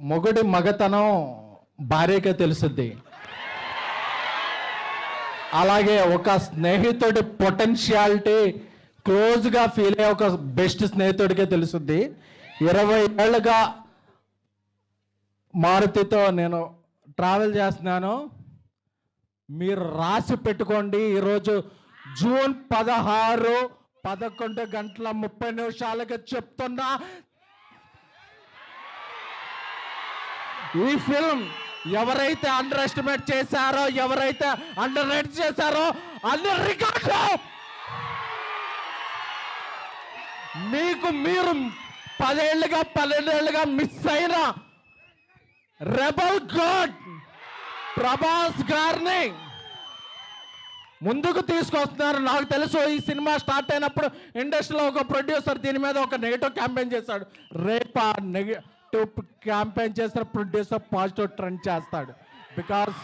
మొగుడి మగతనం భార్యకే తెలుసుద్ది. అలాగే ఒక స్నేహితుడి పొటెన్షియాలిటీ క్లోజ్గా ఫీల్ అయ్యే ఒక బెస్ట్ స్నేహితుడికే తెలుసుద్ది. ఇరవై ఏళ్ళుగా మారుతితో నేను ట్రావెల్ చేస్తున్నాను. మీరు రాసి పెట్టుకోండి. ఈరోజు జూన్ పదహారు పదకొండు గంటల ముప్పై నిమిషాలకి చెప్తున్నా. ఈ ఫిల్మ్ ఎవరైతే అండర్ ఎస్టిమేట్ చేశారో ఎవరైతే అండర్ రేట్ చేశారో అన్ని రికార్డు మీకు మీరు పదేళ్ళుగా పన్నెండేళ్ళుగా మిస్ అయిన రెబల్ గాడ్ ప్రభాస్ గారిని ముందుకు తీసుకొస్తున్నారు. నాకు తెలుసు ఈ సినిమా స్టార్ట్ అయినప్పుడు ఇండస్ట్రీలో ఒక ప్రొడ్యూసర్ దీని మీద ఒక నెగిటివ్ క్యాంపెయిన్ చేశాడు. రేపా నెగ క్యాంపెయిన్ చేసిన ప్రొడ్యూసర్ పాజిటివ్ ట్రెండ్ చేస్తాడు. బికాస్